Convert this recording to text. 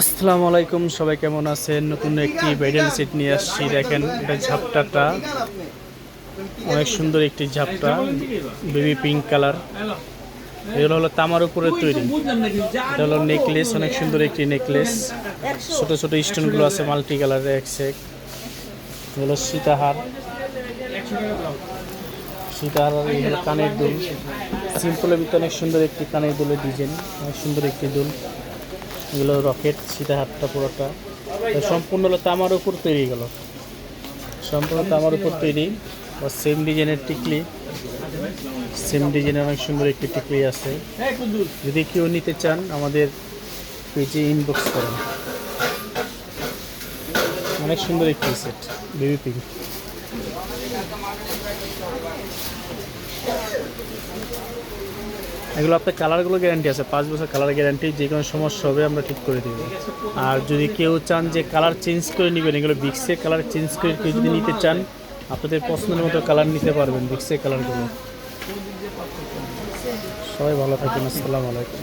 আসসালামু আলাইকুম, সবাই কেমন আছেন? নতুন একটি ব্রাইডাল সেট নিয়ে আসছি, দেখেন এটা ঝাপটাটা। অনেক সুন্দর একটি ঝাপটা বেবি পিঙ্ক কালার এগুলো হলো তামার উপরে তৈরি। এটা হলো নেকলেস অনেক সুন্দর একটি নেকলেস ছোট ছোট স্টোনগুলো আছে মাল্টি কালারের এক সেক এগুলো সীতাহার। সীতাহার কানের দুল। সিম্পলের ভিতরে অনেক সুন্দর একটি কানের দুলের ডিজাইন অনেক সুন্দর একটি দুল। এগুলো রকেট সীতাহারটা পুরোটা। তো সম্পূর্ণ হলো তামার উপর তৈরি গেল সম্পূর্ণ তামার উপর তৈরি। বা সেম ডিজাইনের টিকলি। সেম ডিজাইনের অনেক সুন্দর একটি টিকলি আছে। যদি কেউ নিতে চান, আমাদের পেজে ইনবক্স করেন। অনেক সুন্দর একটি সেট বেবি পিঙ্ক এগুলো আপনার কালারগুলো গ্যারান্টি আছে। পাঁচ বছর কালার গ্যারান্টি যে কোনো সমস্যা হবে আমরা ঠিক করে দেবো। আর যদি কেউ চান যে কালার চেঞ্জ করে নেবেন, এগুলো বিক্সে কালার চেঞ্জ করে কেউ যদি নিতে চান, আপনাদের পছন্দের মতো কালার নিতে পারবেন বিক্সে কালারগুলো সবাই ভালো থাকবেন, আসসালামু আলাইকুম।